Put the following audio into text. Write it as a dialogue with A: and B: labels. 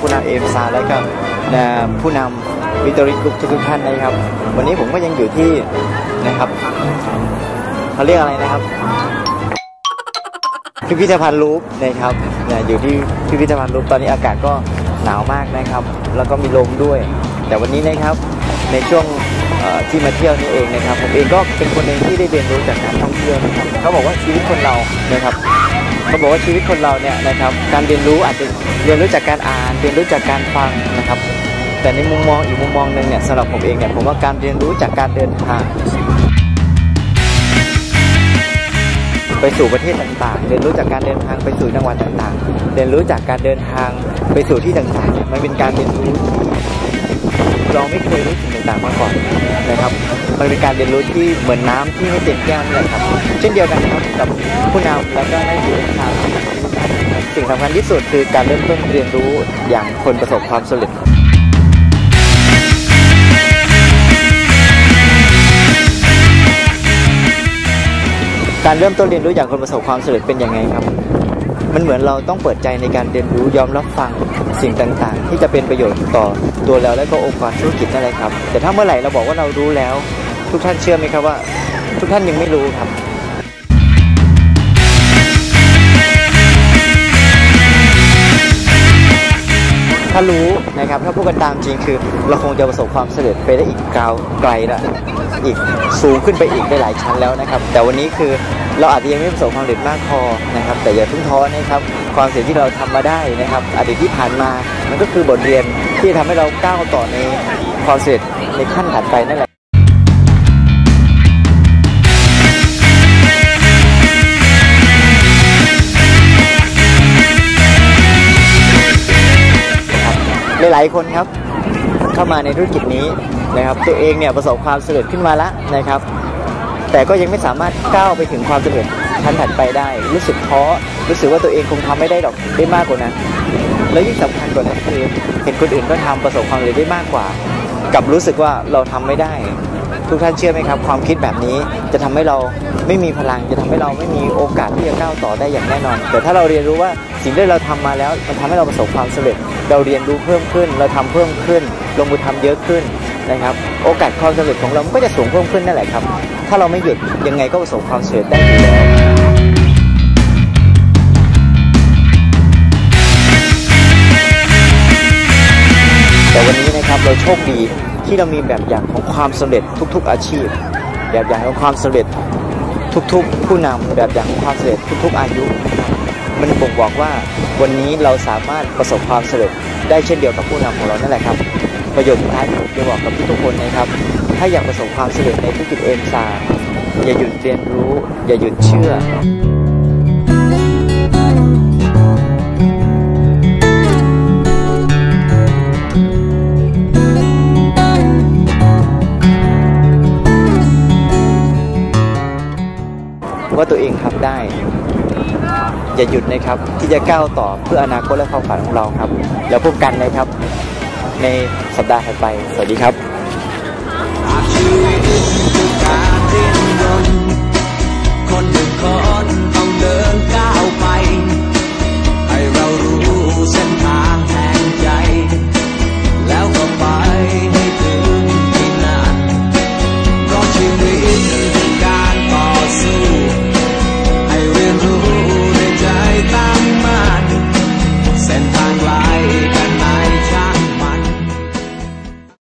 A: ผู้นำเอฟซาและก็ผู้นำวิตอริกรุ๊ปทุกท่านนะครับ วันนี้ผมก็ยังอยู่ที่นะครับเขาเรียกอะไรนะครับ พิพิธภัณฑ์ลูปนะครับอยู่ที่พิพิธภัณฑ์ลูปตอนนี้อากาศก็หนาวมากนะครับ แล้วก็มีลมด้วย แต่วันนี้นะครับในช่วงที่มาเที่ยวนี่เองนะครับ ผมเองก็เป็นคนหนึ่งที่ได้เรียนรู้จากการท่องเที่ยวนะครับเขาบอกว่าชีวิตคนเรานะครับ เขาบอกว่าชีวิตคนเราเนี่ยนะครับการเรียนรู้อาจจะเรียนรู้จากการอ่านเรียนรู้จากการฟังนะครับ แต่ในมุมมองอีกมุมมองหนึ่งเนี่ยสำหรับผมเองเนี่ยผมว่าการเรียนรู้จากการเดินทางไปสู่ประเทศต่างๆ เรียนรู้จากการเดินทางไปสู่จังหวัดต่างๆ เรียนรู้จากการเดินทางไปสู่ที่ต่างๆเนี่ยมันเป็นการเรียนรู้ เราไม่เคยรู้สิ่งต่างๆมาก่อนนะครับมันเป็นการเรียนรู้ที่เหมือนน้ำที่ไม่เต็มแก้วนี่แหละครับ เช่นเดียวกันครับกับผู้นำและก็นักศึกษาสิ่งสำคัญที่สุดคือการเริ่มต้นเรียนรู้อย่างคนประสบความสำเร็จการเริ่มต้นเรียนรู้อย่างคนประสบความสำเร็จเป็นยังไงครับ มันเหมือนเราต้องเปิดใจในการเรียนรู้ยอมรับฟังสิ่งต่างๆ ที่จะเป็นประโยชน์ต่อตัวเราและก็องค์กรธุรกิจนั่นแหละครับ แต่ถ้าเมื่อไหร่เราบอกว่าเรารู้แล้ว ทุกท่านเชื่อไหมครับว่า ทุกท่านยังไม่รู้ครับารู้นะครับถ้าพูดกันตามจริงคือ เราคงจะประสบความสำเร็จไปได้อีกกาวไกลละอีกสูงขึ้นไปอีกได้หลายชั้นแล้วนะครับ แต่วันนี้คือเราอาจจะยังไม่ประสบความสำเร็จมากพอนะครับ แต่อย่าทุ่งท้อนะครับความสำเร็จที่เราทำมาได้นะครับอดีตที่ผ่านมามันก็คือบทเรียนที่จะทำให้เราก้าวต่อในความสำเร็จในขั้นถัดไปนั่นแหละ ลาย ๆ คนครับ เข้ามาในธุรกิจนี้นะครับ ตัวเองเนี่ยประสบความสำเร็จขึ้นมาแล้วนะครับ แต่ก็ยังไม่สามารถก้าวไปถึงความสำเร็จชั้นถัดไปได้ รู้สึกท้อรู้สึกว่าตัวเองคงทำไม่ได้ดอกได้มากกว่านั้นแล้วยิ่งสำคัญกว่านั้นคือเห็นคนอื่นก็ทำประสบความสำเร็จได้มากกว่า กับรู้สึกว่าเราทำไม่ได้ ทุกท่านเชื่อไหมครับ ความคิดแบบนี้จะทำให้เราไม่มีพลังจะทำให้เราไม่มีโอกาสที่จะก้าวต่อได้อย่างแน่นอน แต่ถ้าเราเรียนรู้ว่าสิ่งที่เราทำมาแล้วมันทำให้เราประสบความสำเร็จ เราเรียนรู้เพิ่มขึ้น เราทำเพิ่มขึ้น ลงมือทำเยอะขึ้นนะครับ โอกาสความสำเร็จของเราก็จะสูงเพิ่มขึ้นนั่นแหละครับ ถ้าเราไม่หยุดยังไงก็ประสบความสำเร็จได้อยู่แล้วแต่วันนี้นะครับเราโชคดีที่เรามีแบบอย่างของความสำเร็จทุก ๆอาชีพ แบบอย่างของความสำเร็จทุกๆ ผู้นำแบบอย่างของความสำเร็จทุก ๆ อายุ มันบ่งบอกว่าวันนี้เราสามารถประสบความสำเร็จได้เช่นเดียวกับผู้นำของเรานั่นแหละครับ ประโยชน์สุดท้ายที่ผมจะบอกกับทุกๆคนนะครับ ถ้าอยากประสบความสำเร็จในธุรกิจเอ็มซาอย่าหยุดเรียนรู้ อย่าหยุดเชื่อว่าตัวเองทำได้ อย่าหยุดนะครับ ที่จะก้าวต่อเพื่ออนาคตและความฝันของเราครับ แล้วพบกันนะครับ ในสัปดาห์ถัดไป สวัสดีครับ